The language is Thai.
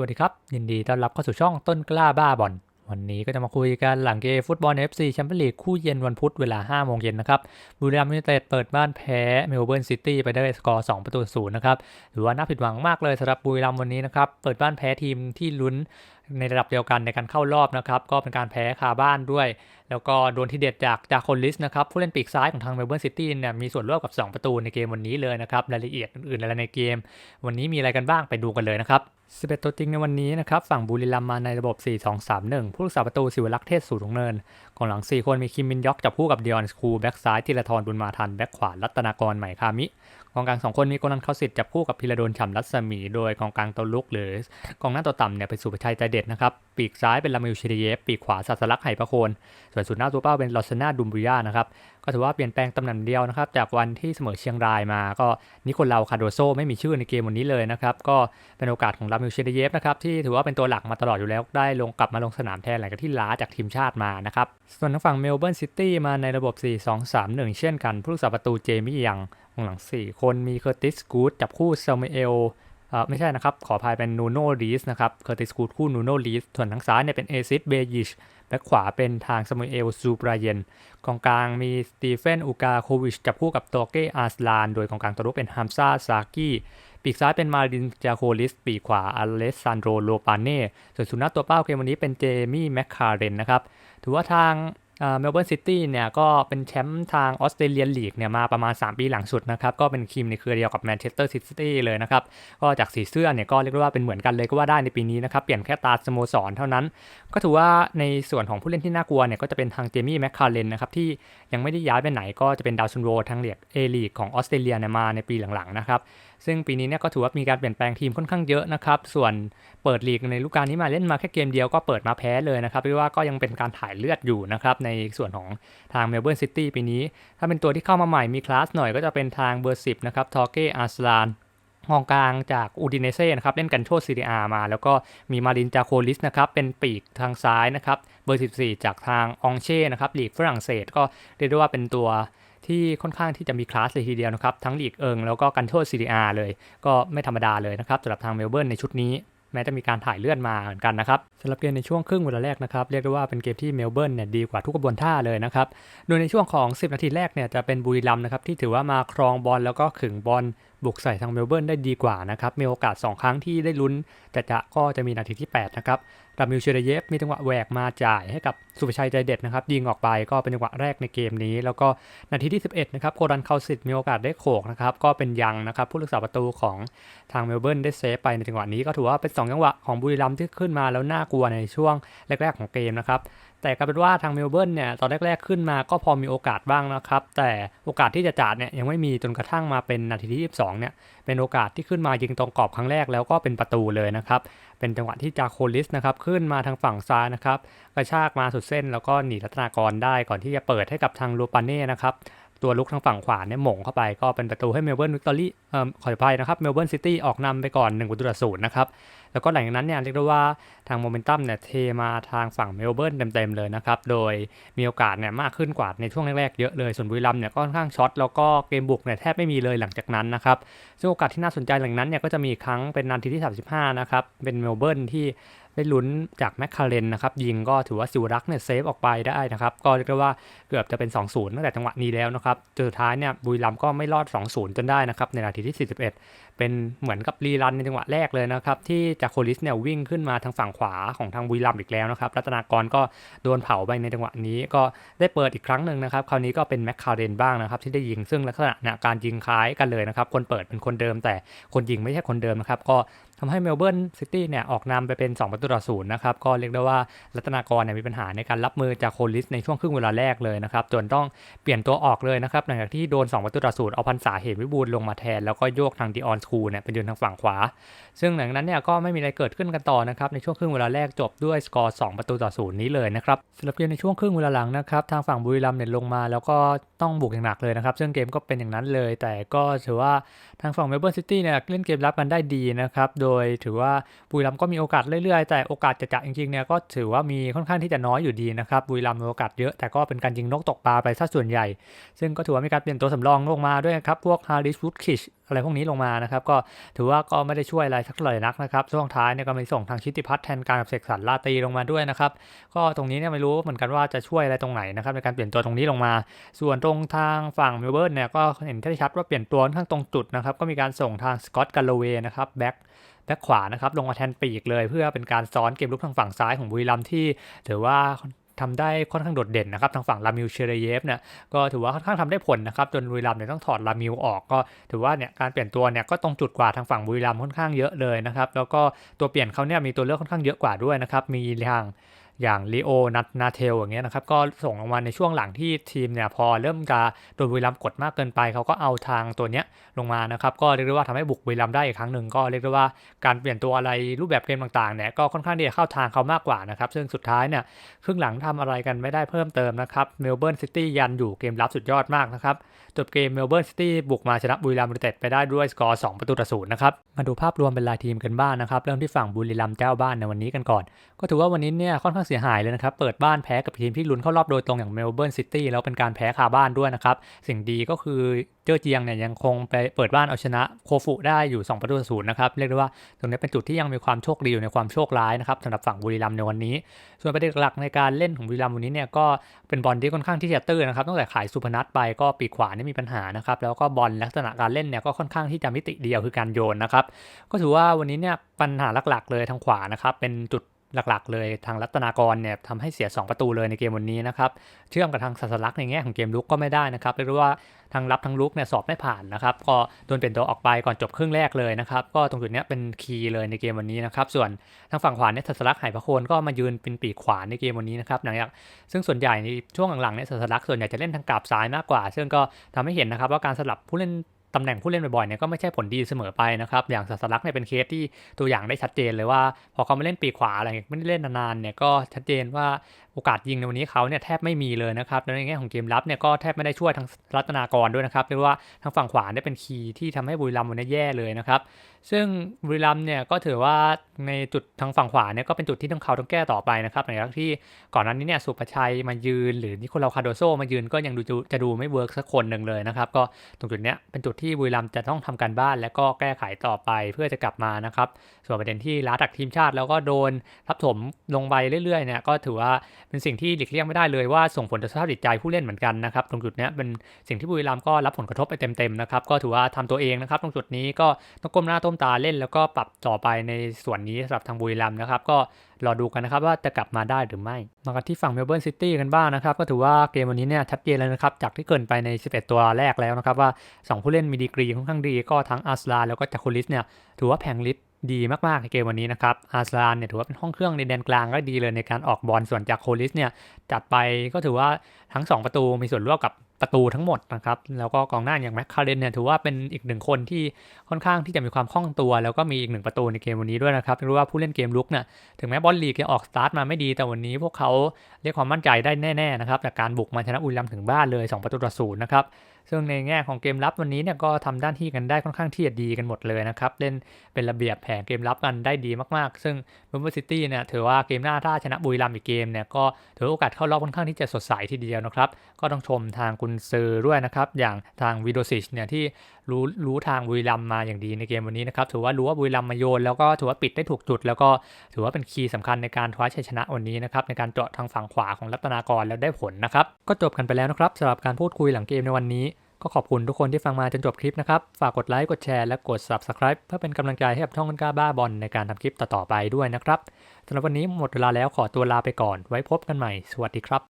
วัสดีครับ ยินดีต้อนรับเข้าสู่ช่องต้นกล้าบ้าบอลวันนี้ก็จะมาคุยกันหลังเกมฟุตบอล FC แชมเปี้ยนลีกคู่เย็นวันพุธเวลา 5 โมงเย็นนะครับบุรีรัมย์ยูไนเต็ดเปิดบ้านแพ้เมลเบิร์นซิตี้ไปได้สกอร์ 2 ประตูศูนย์นะครับถือว่าน่าผิดหวังมากเลยสำหรับบุรีรัมย์วันนี้นะครับเปิดบ้านแพ้ทีมที่ลุ้นในระดับเดียวกันในการเข้ารอบนะครับก็เป็นการแพ้คาบ้านด้วย แล้วก็โดนทีเด็ดจากจากคนลิสนะครับผู้เล่นปีกซ้ายของทางเมลเบิร์นซิตี้เนี่ยมีส่วนร่วมกับ 2 ประตูในเกมวันนี้เลยนะครับรายละเอียดอื่นๆอะไรในเกม วันนี้มีอะไรกันบ้างไปดูกันเลยนะครับ 11 ตัวจริงในวันนี้นะครับ ฝั่งบุรีรัมย์มาในระบบ 4-2-3-1 ผู้รักษาประตูสิวลักษ์เทศสูตรเนินกองหลัง 4 คนมีคิมมินยอกจับคู่กับเดียนสคูแบ็กซ้ายธีรทรบุญมาทัน แบ็กขวารัตนากรใหม่คามิกองกลาง 2 คนมีโกนันเขาสิทธิ์จับคู่กับพิรดลฉ่ำรัศมี โดยกองกลางตัวลุกหรือกองหน้าตัวต่ำเนี่ยเป็นสุภชัยใจเด็ดนะครับ ปีกซ้ายเป็นลามิลชิเดเยฟปีกขวาสัสลักไหประโคน ส่วนสุดหน้าตัวเป้าเป็นลอสนาดุมบุย่านะครับ ก็ถือว่าเปลี่ยนแปลงตำแหน่งเดียวนะครับ จากวันที่เสมอเชียงรายมาก็นิโคลาคาโดโซไม่มีชื่อในเกมวันนี้เลยนะครับ ก็เป็นโอกาสของลามิลชิเดเยฟนะครับที่ถือว่าเป็นตัวหลักมาตลอดอยู่แล้วได้ลงกลับมาลงสนามแทนหลังจากที่ล้าจากทีมชาติมานะครับส่วนทางฝั่งเมลเบิร์นซิตี้มาในระบบ 4-2-3-1 เช่นกันผู้รักษาประตูเจมี่ยังกองหลัง 4 คนมีเคอร์ติสกูดจับคู่เซมูเอลไม่ใช่นะครับ ขออภัยเป็นนูโน่รีสนะครับ เคอร์ติสกูดคู่นูโน่รีสส่วนทางซ้ายเนี่ยเป็นเอซิสเบยิช แบ็คขวาเป็นทางสมุเอลซูปราเยนกองกลางมีสตีเฟนอูกาโควิชจับคู่กับโตเกอาสลาน โดยกองกลางตัวรุกเป็นฮัมซาซากี้ปีกซ้ายเป็นมารินจาโคลิส ปีกขวาอเลสซานโดโลปาเน่ ส่วนสุนัขตัวเป้าเกมวันนี้เป็นเจมี่แมคคาเรนนะครับ ถือว่าทาง เมลเบิร์นซิตี้เนี่ยก็เป็นแชมป์ทางออสเตรเลียนลีกเนี่ยมาประมาณ 3 ปีหลังสุดนะครับ ก็เป็นทีมในเครือเดียวกับแมนเชสเตอร์ซิตี้เลยนะครับ ก็จากสีเสื้อเนี่ยก็เรียกได้ว่าเป็นเหมือนกันเลยก็ว่าได้ในปีนี้นะครับ เปลี่ยนแค่ตาสโมสรเท่านั้น ก็ถือว่าในส่วนของผู้เล่นที่น่ากลัวเนี่ยก็จะเป็นทางเจมี่แมคคาร์เลนนะครับที่ยังไม่ได้ย้ายไปไหนก็จะเป็นดาวซันโวทางเลีกเอลีกของออสเตรเลียเนี่ยมาในปีหลังๆนะครับซึ่งปีนี้เนี่ยก็ถือว่ามีการเปลี่ยนแปลงทีมค่อนข้างเยอะนะครับส่วนเปิดลีกในฤดูกาลนี้มาเล่นมาแค่เกมเดียวก็เปิดมาแพ้เลยนะครับเรียกว่าก็ยังเป็นการถ่ายเลือดอยู่นะครับในส่วนของทางเมลเบิร์นซิตี้ปีนี้ ถ้าเป็นตัวที่เข้ามาใหม่มีคลาสหน่อยก็จะเป็นทางเบอร์สิบนะครับทอเกอาร์สลานกองกลางจากอูดิเนเซ่นะครับเล่นกันโชดซีเรียมา แล้วก็มีมารินจาโคลิสนะครับเป็นปีกทางซ้ายนะครับเบอร์ 14 จากทางองเช่นะครับลีกฝรั่งเศสก็เรียกได้ว่าเป็นตัว ที่ค่อนข้างที่จะมีคลาสเลยทีเดียวนะครับ ทั้งลีกเอิงแล้วก็กันโชซีเรียเลย ก็ไม่ธรรมดาเลยนะครับสำหรับทางเมลเบิร์นในชุดนี้แม้จะมีการถ่ายเลื่อนมาเหมือนกันนะครับสำหรับเกมในช่วงครึ่งเวลาแรกนะครับเรียกได้ว่าเป็นเกมที่เมลเบิร์นเนี่ยดีกว่าทุกกระบวนท่าเลยนะครับโดยในช่วงของ 10 นาทีแรกเนี่ยจะเป็นบุรีรัมนะครับที่ถือว่ามาครองบอลแล้วก็ขึงบอลบุกใส่ทางเมลเบิร์นได้ดีกว่านะครับมีโอกาส 2 ครั้งที่ได้ลุ้น แต่จะก็จะมีนาทีที่ 8 นะครับ รามิลเชเดเยฟมีจังหวะแหวกมาจ่ายให้กับสุภชัยใจเด็ดนะครับยิงออกไปก็เป็นจังหวะแรกในเกมนี้ แล้วก็นาทีที่ 11 นะครับโคดันเคาสิตมีโอกาสได้โขกนะครับก็เป็นยังนะครับผู้รักษาประตูของทางเมลเบิร์นได้เซฟไปในจังหวะนี้ก็ถือว่าเป็น 2 จังหวะของบุรีรัมย์ที่ขึ้นมาแล้วน่ากลัวในช่วงแรก ๆ ของเกมนะครับ แต่กลายเป็นว่าทางเมลเบิร์นเนี่ยตอนแรก ๆขึ้นมาก็พอมีโอกาสบ้างนะครับ แต่โอกาสที่จะจ่าเนี่ยยังไม่มีจนกระทั่งมาเป็นนาทีที่ 22 เนี่ยเป็นโอกาสที่ขึ้นมายิงตรงกรอบครั้งแรกแล้วก็เป็นประตูเลยนะครับ เป็นจังหวะที่จาโคลิสนะครับขึ้นมาทางฝั่งซ้ายนะครับกระชากมาสุดเส้นแล้วก็หนีรัตนากรได้ก่อนที่จะเปิดให้กับทางลูปาเน่นะครับ ตัวลุกทางฝั่งขวาเนี่ยหม่งเข้าไปก็เป็นประตูให้เมลเบิร์นวิกตอรี่เอ่อขออภัยนะครับเมลเบิร์นซิตี้ออกนำไปก่อน1ประตูต่อศูนย์นะครับแล้วก็หลังจากนั้นเนี่ยเรียกได้ว่าทางโมเมนตัมเนี่ยเทมาทางฝั่งเมลเบิร์นเต็มๆเลยนะครับโดยมีโอกาสเนี่ยมากขึ้นกว่าในช่วงแรกๆเยอะเลยส่วนบุรีรัมเนี่ยก็ค่อนข้างช็อตแล้วก็เกมบุกเนี่ยแทบไม่มีเลยหลังจากนั้นนะครับซึ่งโอกาสที่น่าสนใจหลังนั้นเนี่ยก็จะมีครั้งเป็นนาทีที่ 35นะครับเป็นเมลเบิร์นที่ ได้ลุ้นจากแมคคาเรนนะครับยิงก็ถือว่าซิวรักเนี่ยเซฟออกไปได้นะครับก็เรียกได้ว่าเกือบจะเป็น 2-0 ตั้งแต่จังหวะนี้แล้วนะครับจนสุดท้ายเนี่ยบุรีรัมก็ไม่รอด 2-0 จนได้นะครับในนาทีที่ 41 เป็นเหมือนกับรีรันในจังหวะแรกเลยนะครับที่จากโคลิสเนี่ยวิ่งขึ้นมาทางฝั่งขวาของทางบุรีรัมอีกแล้วนะครับรัตนากรก็โดนเผาไปในจังหวะนี้ก็ได้เปิดอีกครั้งหนึ่งนะครับคราวนี้ก็เป็นแมคคาเรนบ้างนะครับที่ได้ยิงซึ่งลักษณะการยิงคล้ายกันเลยนะครับคนเปิดเป็นคนเดิมแต่คนยิงไม่ใช่คนเดิมนะครับก็ ทำให้เมลเบิร์นซิตี้เนี่ยออกนำไปเป็น 2 ประตูต่อศูนย์นะครับ ก็เรียกได้ว่ารัตนากรเนี่ยมีปัญหาในการรับมือจากโคลิสในช่วงครึ่งเวลาแรกเลยนะครับ จนต้องเปลี่ยนตัวออกเลยนะครับ หลังจากที่โดน 2 ประตูต่อศูนย์เอาพันษาเหตุวิบูลลงมาแทน แล้วก็โยกทางดีออนสคูเนี่ยเป็นยืนทางฝั่งขวา ซึ่งหลังนั้นเนี่ยก็ไม่มีอะไรเกิดขึ้นกันต่อนะครับในช่วงครึ่งเวลาแรกจบด้วยสกอร์ 2 ประตูต่อศูนย์นี้เลยนะครับสำหรับเกมในช่วงครึ่งเวลาหลังนะครับทางฝั่งบุรีรัมย์เนี่ยลงมาแล้วก็ต้องบุกอย่างหนักเลยนะครับซึ่งเกมก็เป็นอย่างนั้นเลย แต่ก็ถือว่าทางฝั่งเมลเบิร์นซิตี้เนี่ยเล่นเกมรับกันได้ดีนะครับโดยถือว่าบุรีรัมย์ก็มีโอกาสเรื่อยๆ แต่โอกาสจะจะจริงๆเนี่ยก็ถือว่ามีค่อนข้างที่จะน้อยอยู่ดีนะครับบุรีรัมย์มีโอกาสเยอะแต่ก็เป็นการยิงนกตกปลาไปซะส่วนใหญ่ ซึ่งก็ถือว่ามีการเปลี่ยนตัวสำรองลงมาด้วยครับพวกฮาริสวูดคิชอะไรพวกนี้ลงมานะครับก็ถือว่าก็ไม่ได้ช่วยอะไรสักเท่าไหร่นักนะครับช่วงท้ายเนี่ยก็มีส่งทางชิติพัฒน์แทนการกับเสกสรรลาตีลงมาด้วยนะครับก็ตรงนี้เนี่ยไม่รู้เหมือนกันว่าจะช่วยอะไรตรงไหนนะครับในการเปลี่ยนตัวตรงนี้ลงมา ส่วนตรงทางฝั่งเมลเบิร์นเนี่ยก็เห็นได้ชัดว่าเปลี่ยนตัวค่อนข้างตรงจุดนะครับก็มีการส่งทางสกอตกัลโลเวย์นะครับแบ็ก แบ็คขวานะครับลงมาแทนปีกเลย เพื่อเป็นการซ้อนเกมลุกทางฝั่งซ้ายของบุรีรัมย์ที่ถือว่าทำได้ค่อนข้างโดดเด่นนะครับทางฝั่งลามิวเชเรเยฟเนี่ยก็ถือว่าค่อนข้างทำได้ผลนะครับจนบุรีรัมเนี่ยต้องถอดลามิวออกก็ถือว่าเนี่ยการเปลี่ยนตัวเนี่ยก็ตรงจุดกว่าทางฝั่งบุรีรัมค่อนข้างเยอะเลยนะครับแล้วก็ตัวเปลี่ยนเขาเนี่ยมีตัวเลือกค่อนข้างเยอะกว่าด้วยนะครับมีทาง อย่างลีโอนัทนาเทลอย่างเงี้ยนะครับก็ส่งลงมาในช่วงหลังที่ทีมเนี่ยพอเริ่มจะโดนบุรีรัมกดมากเกินไป เขาก็เอาทางตัวเนี้ยลงมานะครับก็เรียกได้ว่าทำให้บุกบุรีรัมได้อีกครั้งหนึ่งก็เรียกได้ว่าการเปลี่ยนตัวอะไรรูปแบบเกมต่างๆเนี่ยก็ค่อนข้างที่จะเข้าทางเขามากกว่านะครับซึ่งสุดท้ายเนี่ยครึ่งหลังทำอะไรกันไม่ได้เพิ่มเติมนะครับเมลเบิร์นซิตี้ยันอยู่เกมรับสุดยอดมากนะครับจบเกมเมลเบิร์นซิตี้บุกมาชนะบุรีรัมยูไนเต็ดไปได้ด้วยสกอร์2ประตูต่อศูนย์นะครับมาดูภาพรวมเป็นรายทีมกันบ้างนะครับเริ่มที่ฝั่งบุรีรัมเจ้าบ้านในวันนี้กันก่อน ก็ถือว่าวันนี้เนี่ยค่อนข้างเสียหายเลยนะครับ เปิดบ้านแพ้กับทีมที่ลุ้นเข้ารอบโดยตรงอย่างเมลเบิร์นซิตี้แล้วเป็นการแพ้คาบ้านด้วยนะครับ สิ่งดีก็คือเจ้อเจียงเนี่ยยังคงไปเปิดบ้านเอาชนะโคฟุได้อยู่ 2 ประตูศูนย์นะครับ เรียกได้ว่าตรงนี้เป็นจุดที่ยังมีความโชคดีอยู่ในความโชคร้ายนะครับสำหรับฝั่งบุรีรัมย์ในวันนี้ ส่วนประเด็นหลักในการเล่นของบุรีรัมย์วันนี้เนี่ยก็เป็นบอลที่ค่อนข้างที่จะตื้นนะครับตั้งแต่ขายสุพนัทไปก็ปีกขวานี่มีปัญหานะครับแล้วก็บอลลักษณะการเล่นเนี่ยก็ค่อนข้างที่จะมิติเดียวคือการโยนนะครับก็ถือว่าวันนี้เนี่ยปัญหาหลักๆ เลยทางขวานะครับเป็นจุด หลักๆ เลยทางรัตนากรเนี่ยทำให้เสีย 2 ประตูเลยในเกมวันนี้นะครับ เชื่อมกับทางสัสลักในแง่ของเกมลุกก็ไม่ได้นะครับเรียกว่าทางรับทางลุกเนี่ยสอบไม่ผ่านนะครับ ก็โดนเปลี่ยนตัวออกไปก่อนจบครึ่งแรกเลยนะครับ ก็ตรงจุดนี้เป็นคีย์เลยในเกมวันนี้นะครับ ส่วนทางฝั่งขวาเนี่ยสัสลักไหพระโคนก็มายืนเป็นปีกขวาในเกมวันนี้นะครับหลังจากซึ่งส่วนใหญ่ในช่วงหลังๆเนี่ยสัสลักส่วนใหญ่จะเล่นทางกราบซ้ายมากกว่า ซึ่งก็ทำให้เห็นนะครับว่าการสลับผู้เล่น ตำแหน่งผู้เล่นบ่อยๆเนี่ยก็ไม่ใช่ผลดีเสมอไปนะครับ อย่างสัสลักเนี่ยเป็นเคสที่ตัวอย่างได้ชัดเจนเลยว่า พอเขามาเล่นปีขวาอะไรไม่ได้เล่นนานๆเนี่ยก็ชัดเจนว่า โอกาสยิงในวันนี้เขาเนี่ยแทบไม่มีเลยนะครับแล้วในแง่ของเกมรับเนี่ยก็แทบไม่ได้ช่วยทางรัตนากรด้วยนะครับเรียกว่าทางฝั่งขวาเนี่ยเป็นคีย์ที่ทำให้บุรีรัมย์วันนี้แย่เลยนะครับซึ่งบุรีรัมย์เนี่ยก็ถือว่าในจุดทางฝั่งขวาเนี่ยก็เป็นจุดที่ต้องเขาต้องแก้ต่อไปนะครับหลังจากที่ก่อนหน้านี้เนี่ยสุภชัยมายืน หรือนิโคลาคาโดโซมายืนก็ยังดูจะดูไม่เวิร์กสักคนหนึ่งเลยนะครับก็ตรงจุดเนี้ยเป็นจุดที่บุรีรัมย์จะต้องทำการบ้าน และก็แก้ไขต่อไปเพื่อจะกลับมานะครับส่วนประเด็นที่ล้าตักทีมชาติ แล้วก็โดนทับถมลงไปเรื่อยๆเนี่ยก็ถือว่าเป็นสิ่งที่หลีกเลี่ยงไม่ได้เลยว่าส่งผลต่อสภาพจิตใจผู้เล่นเหมือนกันนะครับตรงจุดนี้เป็นสิ่งที่บุรีรัมย์ก็รับผลกระทบไปเต็มๆนะครับก็ถือว่าทำตัวเองนะครับ ตรงจุดนี้ก็ต้องก้มหน้าต้มตาเล่น แล้วก็ปรับต่อไปในส่วนนี้สำหรับทางบุรีรัมย์นะครับ ก็รอดูกันนะครับว่าจะกลับมาได้หรือไม่มากันที่ฝั่งเมลเบิร์นซิตี้กันบ้างนะครับก็ถือว่าเกมวันนี้เนี่ยชัดเจนแล้วนะครับจากที่เกินไปใน 11 ตัวแรกแล้วนะครับว่า 2 ผู้เล่นมีดีกรีค่อนข้างดีก็ทั้งอาร์สลาแล้วก็จากคุลิสเนี่ยถือว่าแพงลิส ดีมากๆในเกมวันนี้นะครับอาร์สลานเนี่ยถือว่าเป็นห้องเครื่องในแดนกลางก็ดีเลยในการออกบอลส่วนจากโคลิสเนี่ยจัดไปก็ถือว่าทั้ง 2 ประตูมีส่วนร่วมกับประตูทั้งหมดนะครับแล้วก็กองหน้าอย่างแม็กคาเรนเนี่ยถือว่าเป็นอีกหนึ่งคนที่ค่อนข้างที่จะมีความคล่องตัว แล้วก็มีอีกหนึ่งประตูในเกมวันนี้ด้วยนะครับรู้ว่าผู้เล่นเกมลุกเนี่ยถึงแม้บอลลีกจะออกสตาร์ทมาไม่ดีแต่วันนี้พวกเขาเรียกความมั่นใจได้แน่ๆนะครับจากการบุกมาชนะอุลลัมย์ถึงบ้านเลย 2 ประตูต่อศูนย์นะครับ ซึ่งในแง่ของเกมรับวันนี้เนี่ยก็ทำด้านที่กันได้ค่อนข้างที่จะดีกันหมดเลยนะครับ เล่นเป็นระเบียบแผนเกมรับกันได้ดีมากๆ ซึ่งเบอร์ซิตี้เนี่ยถือว่าเกมหน้าถ้าชนะบุรีรัมย์อีกเกมเนี่ยก็ถือโอกาสเข้ารอบค่อนข้างที่จะสดใสทีเดียวนะครับก็ต้องชมทางกุนซือด้วยนะครับอย่างทางวิโดซิชเนี่ยที่รู้รู้ทางบุรีรัมย์มาอย่างดีในเกมวันนี้นะครับถือว่ารู้ว่าบุรีรัมย์มาโยนแล้วก็ถือว่าปิดได้ถูกจุด แล้วก็ถือว่าเป็นคีย์สำคัญในการคว้าชัยชนะวันนี้นะครับในการเจาะทางฝั่งขวาของรัตนากรแล้วได้ผลนะครับก็จบกันไปแล้วนะครับสำหรับการพูดคุยหลังเกมในวันนี้ ก็ขอบคุณทุกคนที่ฟังมาจนจบคลิปนะครับ ฝากกดไลค์ กดแชร์ และกด Subscribe เพื่อเป็นกำลังใจให้กับท่องกันก้าบ้าบอลในการทำคลิปต่อๆไปด้วยนะครับสำหรับวันนี้หมดเวลาแล้วขอตัวลาไปก่อน ไว้พบกันใหม่ สวัสดีครับ